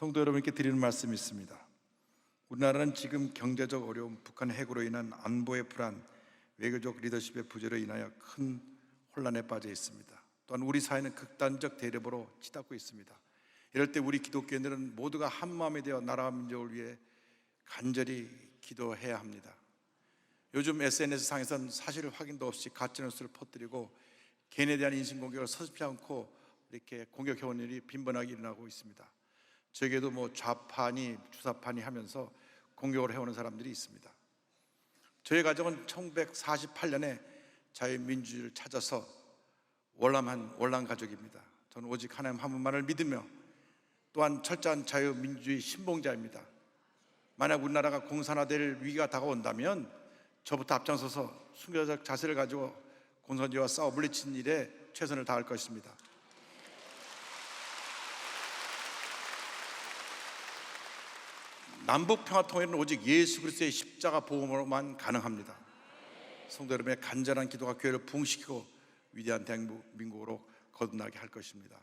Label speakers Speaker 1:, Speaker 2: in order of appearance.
Speaker 1: 성도 여러분께 드리는 말씀이 있습니다. 우리나라는 지금 경제적 어려움, 북한 핵으로 인한 안보의 불안, 외교적 리더십의 부재로 인하여 큰 혼란에 빠져 있습니다. 또한 우리 사회는 극단적 대립으로 치닫고 있습니다. 이럴 때 우리 기독교인들은 모두가 한 마음이 되어 나라와 민족을 위해 간절히 기도해야 합니다. 요즘 SNS 상에선 사실 확인도 없이 가짜 뉴스를 퍼뜨리고 개인에 대한 인신 공격을 서슴지 않고 이렇게 공격해 온 일이 빈번하게 일어나고 있습니다. 저에게도 뭐 좌파니 주사파니 하면서 공격을 해오는 사람들이 있습니다. 저희 가정은 1948년에 자유민주주의를 찾아서 월남한 월남 가족입니다. 저는 오직 하나님 한 분만을 믿으며 또한 철저한 자유민주주의 신봉자입니다. 만약 우리나라가 공산화될 위기가 다가온다면 저부터 앞장서서 순교적 자세를 가지고 공산주의와 싸워 물리친 일에 최선을 다할 것입니다. 남북 평화 통일은 오직 예수 그리스도의 십자가 보험으로만 가능합니다. 성도 여러분의 간절한 기도가 교회를 부흥시키고 위대한 대한민국으로 거듭나게 할 것입니다.